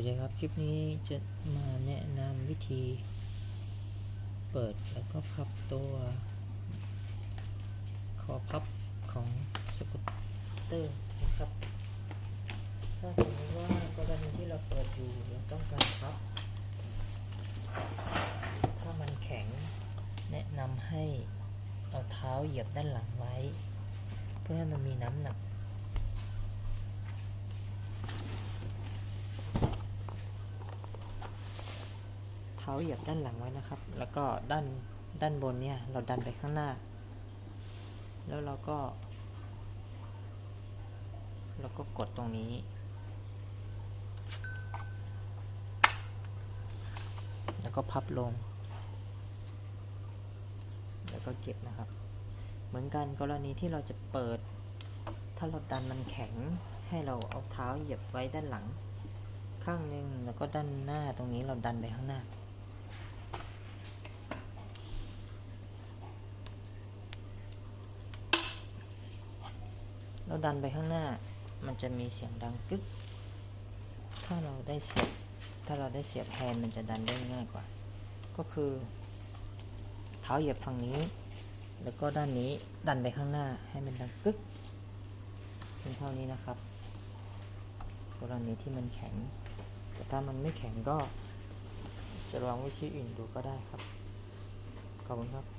วัสดีครับ คลิปนี้จะมาแนะนำวิธี เปิดแล้วก็พับตัวคอพับของสกูตเตอร์นะครับ ถ้าสมมติว่ากรณีที่เราเปิดอยู่เราต้องการพับ ถ้ามันแข็งแนะนำให้เอาเท้าเหยียบด้านหลังไว้ เพื่อให้มันมีน้ำหนัก ท้าเหยียบด้านหลังไว้นะครับ แล้วก็ด้านด้านบนเนี่ย เราดันไปข้างหน้า แล้วเราก็ เราก็กดตรงนี้ แล้วก็พับลง แล้วก็เก็บนะครับ เหมือนกันกรณีที่เราจะเปิด ถ้าเราดันมันแข็งให้เราเอาเท้าเหยียบไว้ด้านหลัง ข้างหนึ่งแล้วก็ด้านหน้าตรงนี้เราดันไปข้างหน้าเรา ดันไปข้างหน้า มันจะมีเสียงดังกึก ถ้าเราได้เสียบ ถ้าเราได้เสียบแฮนด์มันจะดันได้ง่ายกว่า ก็คือ เท้าเหยียบฝั่งนี้ แล้วก็ด้านนี้ดันไปข้างหน้าให้มันดังกึกเป็นเท่านี้นะครับ กรณีที่มันแข็ง แต่ถ้ามันไม่แข็งก็จะลองวิธีอื่นดูก็ได้ครับ ขอบคุณครับ